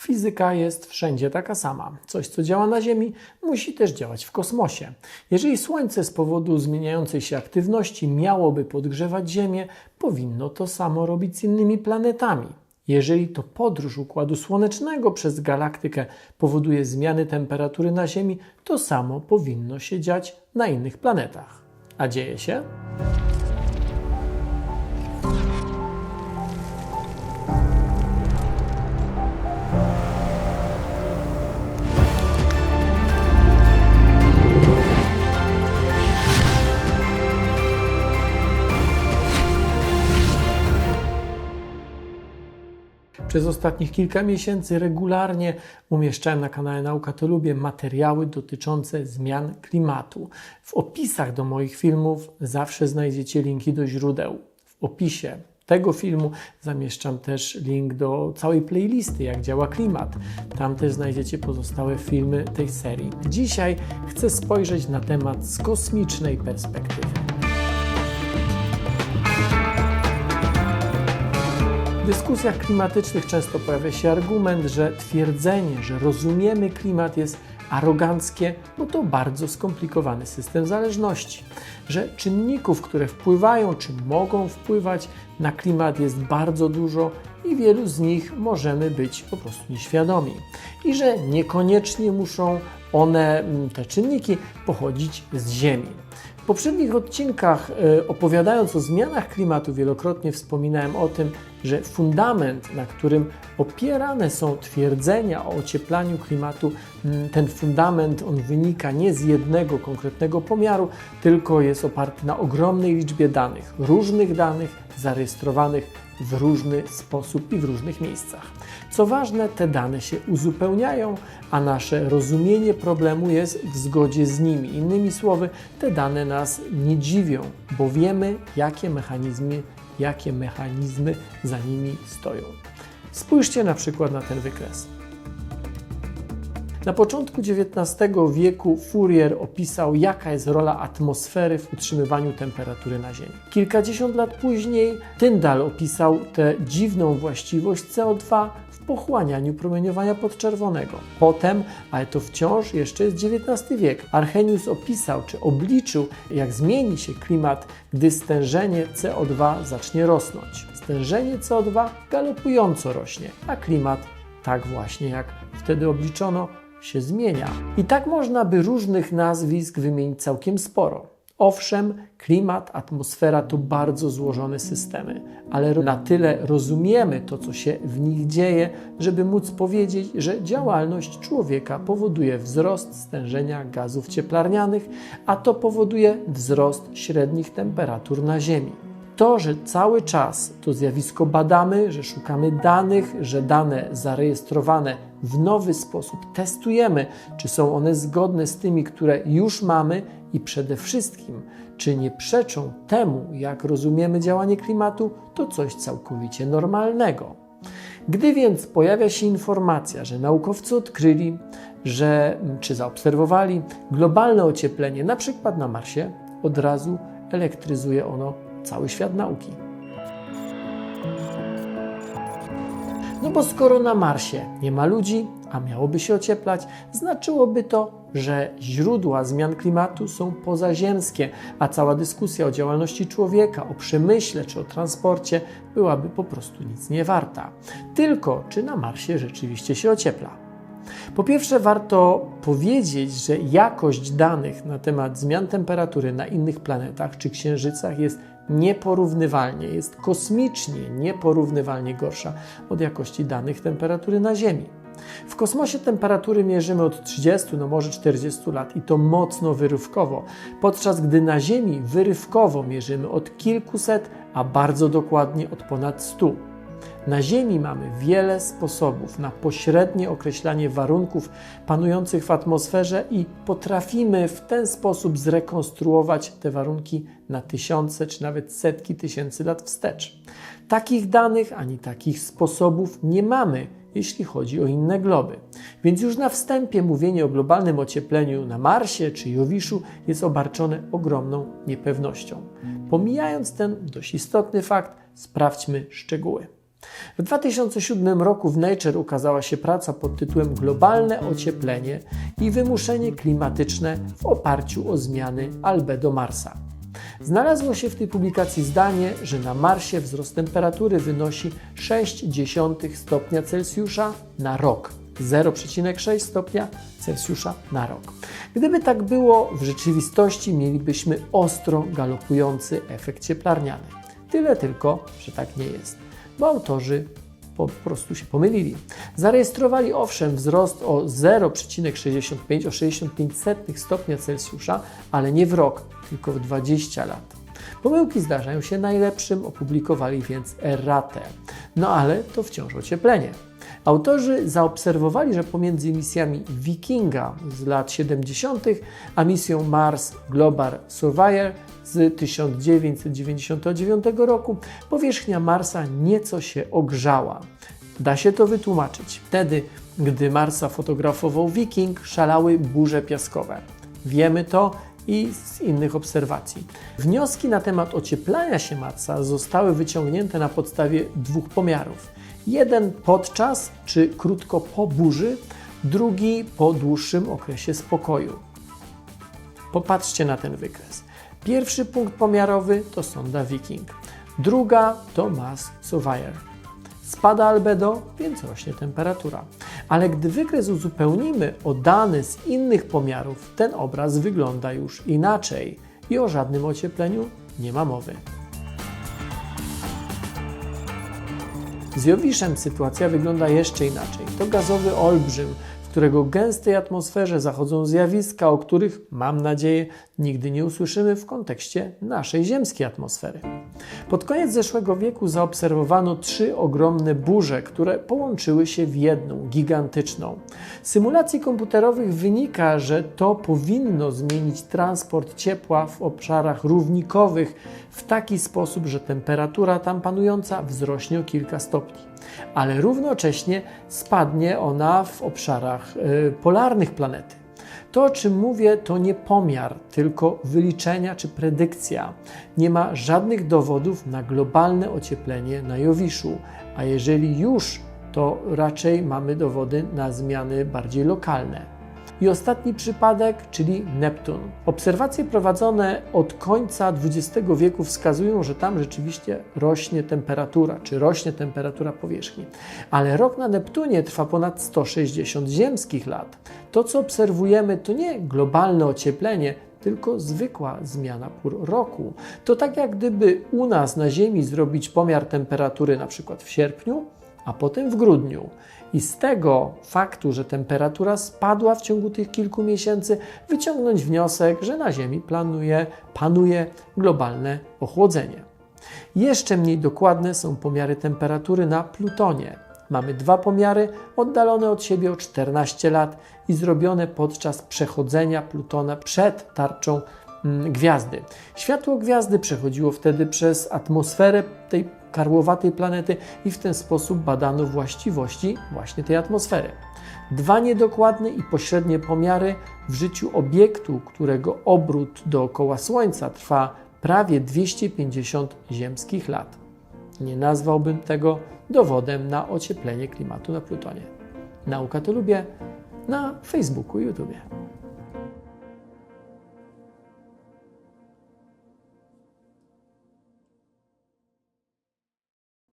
Fizyka jest wszędzie taka sama. Coś, co działa na Ziemi, musi też działać w kosmosie. Jeżeli Słońce z powodu zmieniającej się aktywności miałoby podgrzewać Ziemię, powinno to samo robić z innymi planetami. Jeżeli to podróż układu słonecznego przez galaktykę powoduje zmiany temperatury na Ziemi, to samo powinno się dziać na innych planetach. A dzieje się? Przez ostatnich kilka miesięcy regularnie umieszczałem na kanale Nauka to Lubię materiały dotyczące zmian klimatu. W opisach do moich filmów zawsze znajdziecie linki do źródeł. W opisie tego filmu zamieszczam też link do całej playlisty Jak działa klimat. Tam też znajdziecie pozostałe filmy tej serii. Dzisiaj chcę spojrzeć na temat z kosmicznej perspektywy. Dyskusjach klimatycznych często pojawia się argument, że twierdzenie, że rozumiemy klimat jest aroganckie, bo to bardzo skomplikowany system zależności. Że czynników, które wpływają czy mogą wpływać na klimat jest bardzo dużo i wielu z nich możemy być po prostu nieświadomi. I że niekoniecznie muszą one, te czynniki, pochodzić z Ziemi. W poprzednich odcinkach e, opowiadając o zmianach klimatu wielokrotnie wspominałem o tym, że fundament, na którym opierane są twierdzenia o ocieplaniu klimatu, ten fundament on wynika nie z jednego konkretnego pomiaru, tylko jest oparty na ogromnej liczbie danych, różnych danych zarejestrowanych w różny sposób i w różnych miejscach. Co ważne, te dane się uzupełniają, a nasze rozumienie problemu jest w zgodzie z nimi. Innymi słowy, te dane nas nie dziwią, bo wiemy, jakie mechanizmy, jakie mechanizmy za nimi stoją. Spójrzcie na przykład na ten wykres. Na początku XIX wieku Fourier opisał, jaka jest rola atmosfery w utrzymywaniu temperatury na Ziemi. Kilkadziesiąt lat później Tyndall opisał tę dziwną właściwość CO2 w pochłanianiu promieniowania podczerwonego. Potem, ale to wciąż jeszcze jest XIX wiek, Arrhenius opisał czy obliczył, jak zmieni się klimat, gdy stężenie CO2 zacznie rosnąć. Stężenie CO2 galopująco rośnie, a klimat tak właśnie jak wtedy obliczono, się zmienia. I tak można by różnych nazwisk wymienić całkiem sporo. Owszem, klimat, atmosfera to bardzo złożone systemy, ale na tyle rozumiemy to, co się w nich dzieje, żeby móc powiedzieć, że działalność człowieka powoduje wzrost stężenia gazów cieplarnianych, a to powoduje wzrost średnich temperatur na Ziemi. To, że cały czas to zjawisko badamy, że szukamy danych, że dane zarejestrowane w nowy sposób testujemy, czy są one zgodne z tymi, które już mamy i przede wszystkim, czy nie przeczą temu, jak rozumiemy działanie klimatu, to coś całkowicie normalnego. Gdy więc pojawia się informacja, że naukowcy odkryli, że czy zaobserwowali globalne ocieplenie, na przykład na Marsie, od razu elektryzuje ono cały świat nauki. No bo skoro na Marsie nie ma ludzi, a miałoby się ocieplać, znaczyłoby to, że źródła zmian klimatu są pozaziemskie, a cała dyskusja o działalności człowieka, o przemyśle czy o transporcie byłaby po prostu nic nie warta. Tylko czy na Marsie rzeczywiście się ociepla? Po pierwsze, warto powiedzieć, że jakość danych na temat zmian temperatury na innych planetach czy księżycach jest nieporównywalnie, jest kosmicznie nieporównywalnie gorsza od jakości danych temperatury na Ziemi. W kosmosie temperatury mierzymy od 30, no może 40 lat i to mocno wyrywkowo, podczas gdy na Ziemi wyrywkowo mierzymy od kilkuset, a bardzo dokładnie od ponad 100. Na Ziemi mamy wiele sposobów na pośrednie określanie warunków panujących w atmosferze i potrafimy w ten sposób zrekonstruować te warunki na tysiące czy nawet setki tysięcy lat wstecz. Takich danych ani takich sposobów nie mamy, jeśli chodzi o inne globy. Więc już na wstępie mówienie o globalnym ociepleniu na Marsie czy Jowiszu jest obarczone ogromną niepewnością. Pomijając ten dość istotny fakt, sprawdźmy szczegóły. W 2007 roku w Nature ukazała się praca pod tytułem Globalne ocieplenie i wymuszenie klimatyczne w oparciu o zmiany albedo Marsa. Znalazło się w tej publikacji zdanie, że na Marsie wzrost temperatury wynosi 0,6 stopnia Celsjusza na rok. 0,6 stopnia Celsjusza na rok. Gdyby tak było, w rzeczywistości mielibyśmy ostro galopujący efekt cieplarniany. Tyle tylko, że tak nie jest, bo autorzy po prostu się pomylili. Zarejestrowali owszem wzrost o 0,65 o 65 stopnia Celsjusza, ale nie w rok, tylko w 20 lat. Pomyłki zdarzają się najlepszym, opublikowali więc erratę. No ale to wciąż ocieplenie. Autorzy zaobserwowali, że pomiędzy misjami Vikinga z lat 70., a misją Mars Global Surveyor z 1999 roku powierzchnia Marsa nieco się ogrzała. Da się to wytłumaczyć. Wtedy, gdy Marsa fotografował Viking, szalały burze piaskowe. Wiemy to i z innych obserwacji. Wnioski na temat ocieplania się Marsa zostały wyciągnięte na podstawie dwóch pomiarów. Jeden podczas czy krótko po burzy, drugi po dłuższym okresie spokoju. Popatrzcie na ten wykres. Pierwszy punkt pomiarowy to sonda Viking, druga to Mars Surveyor. Spada albedo, więc rośnie temperatura. Ale gdy wykres uzupełnimy o dane z innych pomiarów, ten obraz wygląda już inaczej i o żadnym ociepleniu nie ma mowy. Z Jowiszem sytuacja wygląda jeszcze inaczej. To gazowy olbrzym, którego gęstej atmosferze zachodzą zjawiska, o których, mam nadzieję, nigdy nie usłyszymy w kontekście naszej ziemskiej atmosfery. Pod koniec zeszłego wieku zaobserwowano trzy ogromne burze, które połączyły się w jedną, gigantyczną. Z symulacji komputerowych wynika, że to powinno zmienić transport ciepła w obszarach równikowych w taki sposób, że temperatura tam panująca wzrośnie o kilka stopni. Ale równocześnie spadnie ona w obszarach y, polarnych planety. To, o czym mówię, to nie pomiar, tylko wyliczenia czy predykcja. Nie ma żadnych dowodów na globalne ocieplenie na Jowiszu, a jeżeli już, to raczej mamy dowody na zmiany bardziej lokalne. I ostatni przypadek, czyli Neptun. Obserwacje prowadzone od końca XX wieku wskazują, że tam rzeczywiście rośnie temperatura, czy rośnie temperatura powierzchni. Ale rok na Neptunie trwa ponad 160 ziemskich lat. To, co obserwujemy, to nie globalne ocieplenie, tylko zwykła zmiana pór roku. To tak jak gdyby u nas na Ziemi zrobić pomiar temperatury na przykład w sierpniu, a potem w grudniu. I z tego faktu, że temperatura spadła w ciągu tych kilku miesięcy, wyciągnąć wniosek, że na Ziemi planuje, panuje globalne ochłodzenie. Jeszcze mniej dokładne są pomiary temperatury na Plutonie. Mamy dwa pomiary oddalone od siebie o 14 lat i zrobione podczas przechodzenia Plutona przed tarczą gwiazdy. Światło gwiazdy przechodziło wtedy przez atmosferę tej karłowatej planety i w ten sposób badano właściwości właśnie tej atmosfery. Dwa niedokładne i pośrednie pomiary w życiu obiektu, którego obrót dookoła Słońca trwa prawie 250 ziemskich lat. Nie nazwałbym tego dowodem na ocieplenie klimatu na Plutonie. Nauka to lubię na Facebooku i YouTube.